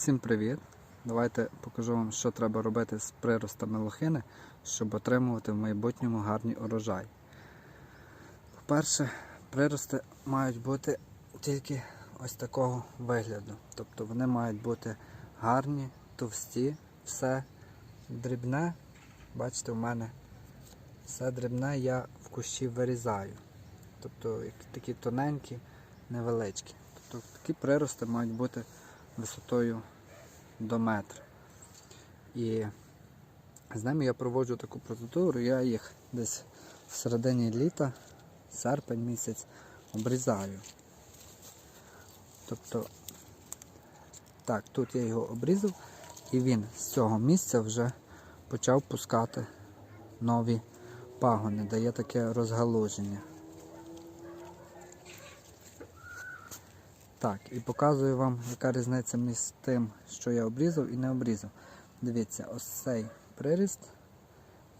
Всім привіт! Давайте покажу вам, що треба робити з приростами лохини, щоб отримувати в майбутньому гарний урожай. По-перше, прирости мають бути тільки ось такого вигляду. Тобто вони мають бути гарні, товсті, все дрібне. Бачите, у мене все дрібне я в кущі вирізаю. Тобто такі тоненькі, невеличкі. Тобто такі прирости мають бути висотою до метра. І з ними я проводжу таку процедуру, я їх десь в середині літа, серпень місяць, обрізаю. Тобто, так, тут я його обрізав і він з цього місця вже почав пускати нові пагони, дає таке розгалуження. Так, і показую вам, яка різниця між тим, що я обрізав і не обрізав. Дивіться, ось цей приріст.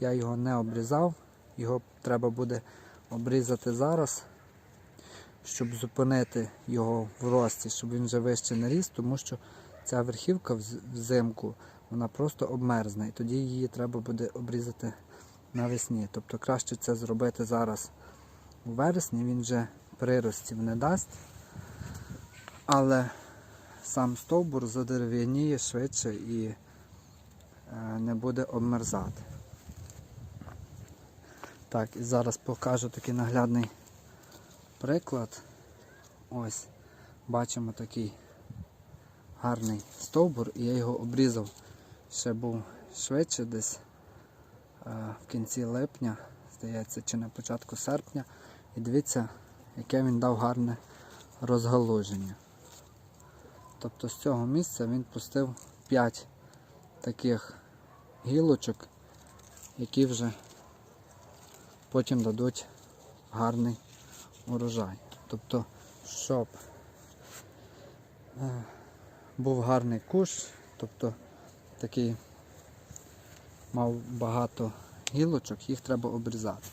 Я його не обрізав, його треба буде обрізати зараз, щоб зупинити його в рості, щоб він вже вище не ріс, тому що ця верхівка взимку вона просто обмерзне, і тоді її треба буде обрізати навесні. Тобто краще це зробити зараз у вересні, він вже приростів не дасть але сам стовбур задерев'яніє швидше і е, не буде обмерзати. Так, і зараз покажу такий наглядний приклад. Ось бачимо такий гарний стовбур, і я його обрізав ще був швидше, десь е, в кінці липня, здається, чи на початку серпня. І дивіться, яке він дав гарне розгалуження. Тобто з цього місця він пустив 5 таких гілочок, які вже потім дадуть гарний урожай. Тобто, щоб е, був гарний куш, тобто такий мав багато гілочок, їх треба обрізати.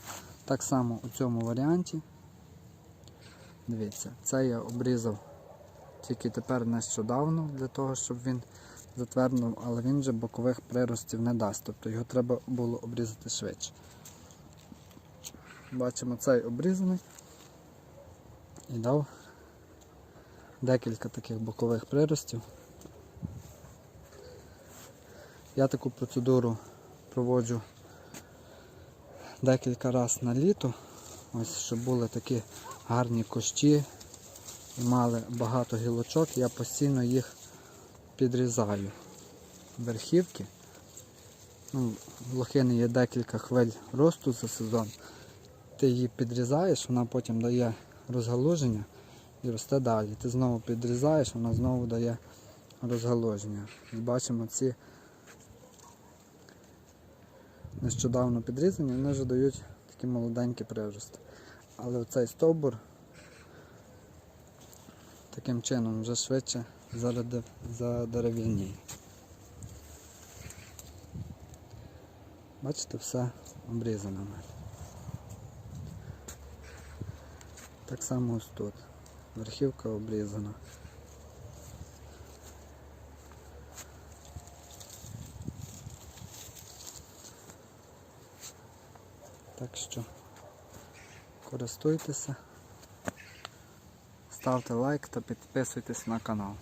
Так само у цьому варіанті. Дивіться, це я обрізав тільки тепер нещодавно для того, щоб він затверднув, але він вже бокових приростів не дасть, тобто його треба було обрізати швидше. Бачимо цей обрізаний і дав декілька таких бокових приростів. Я таку процедуру проводжу декілька разів на літо, ось щоб були такі гарні кущі і мали багато гілочок, я постійно їх підрізаю. Верхівки. Ну, в лохини є декілька хвиль росту за сезон. Ти її підрізаєш, вона потім дає розгалуження і росте далі. Ти знову підрізаєш, вона знову дає розгалуження. І бачимо ці нещодавно підрізані, вони вже дають такі молоденькі прирости. Але оцей стовбур таким чином вже швидше задерев'яніє. Бачите, все обрізано. в мене. Так само ось тут. Верхівка обрізана. Так що користуйтеся. Ставте лайк та підписуйтесь на канал.